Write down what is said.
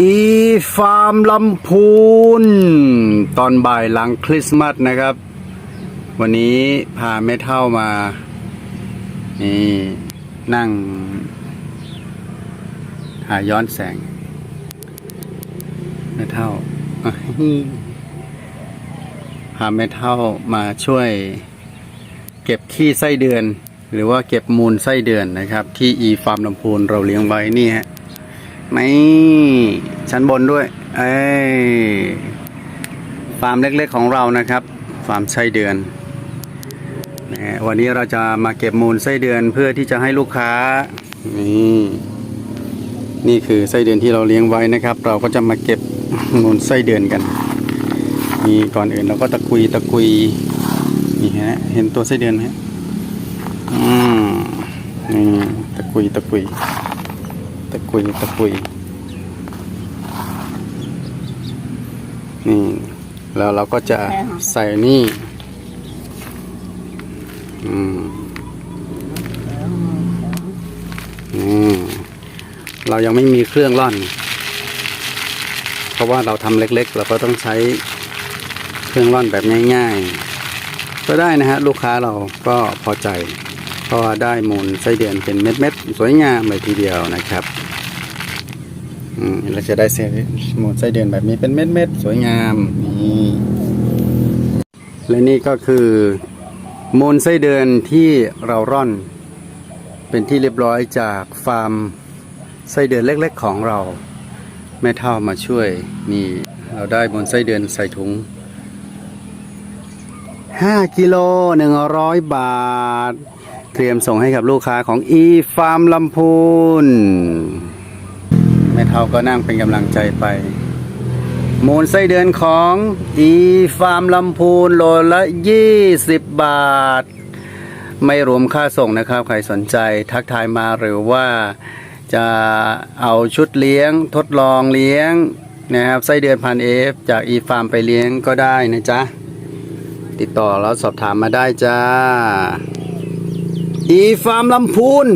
อีฟาร์มลำพูน ตอนบ่ายหลังคริสต์มาสนะครับ วันนี้พาแม่เท่ามา นี่นั่ง หาย้อนแสงแม่เท่า พาแม่เท่ามาช่วย เก็บขี้ไส้เดือน หรือว่าเก็บมูลไส้เดือนนะครับ ที่อีฟาร์มลำพูนเราเลี้ยงไว้นี่ฮะ ไม่ชั้นบนด้วย เอ้ฟาร์มเล็กๆของเรานะครับฟาร์มไส้เดือนนะวันนี้เราจะมาเก็บมูลไส้เดือนเพื่อที่จะให้ลูกค้า นี่นี่คือไส้เดือนที่เราเลี้ยงไว้นะครับ เราก็จะมาเก็บมูลไส้เดือนกันนี่ก่อนอื่นเราก็ตะกุยตะกุยนี่ฮะเห็นตัวไส้เดือนไหมอืมนี่ตะกุยตะกุย ตะกุยตะกุยนี่แล้วเราก็จะใส่นี่อืมอืมเรายังไม่มีเครื่องร่อน เพราะว่าเราทำเล็กๆ เราก็ต้องใช้เครื่องร่อนแบบง่ายๆ ก็ได้นะฮะ ลูกค้าเราก็พอใจ เพราะว่าได้มูลไส้เดือนเป็นเม็ดๆ สวยงามเลยทีเดียวนะครับอืม เราจะได้เส้นมูลไส้เดือนแบบนี้เป็นเม็ดๆสวยงามนี่และนี่ก็คือมูลไส้เดือนที่เราร่อน เป็นที่เรียบร้อยจากฟาร์มไส้เดือนเล็กๆของเรา แม่เท่ามาช่วยนี่เราได้มูลไส้เดือนใส่ถุง5กิโล100 บาท เตรียมส่งให้กับลูกค้าของ e ฟาร์มลำพูน เท่าก็นั่งเป็นกำลังใจไป มูลไส้เดือนของ e ฟาร์มลำพูนโลละ 20 บาท ไม่รวมค่าส่งนะครับ ใครสนใจทักทายมาหรือว่าจะเอาชุดเลี้ยงทดลองเลี้ยงนะครับไส้เดือนพันเอฟจาก e ฟาร์มไปเลี้ยงก็ได้นะจ๊ะ ติดต่อแล้วสอบถามมาได้จ้า อีฟาร์มลำพูน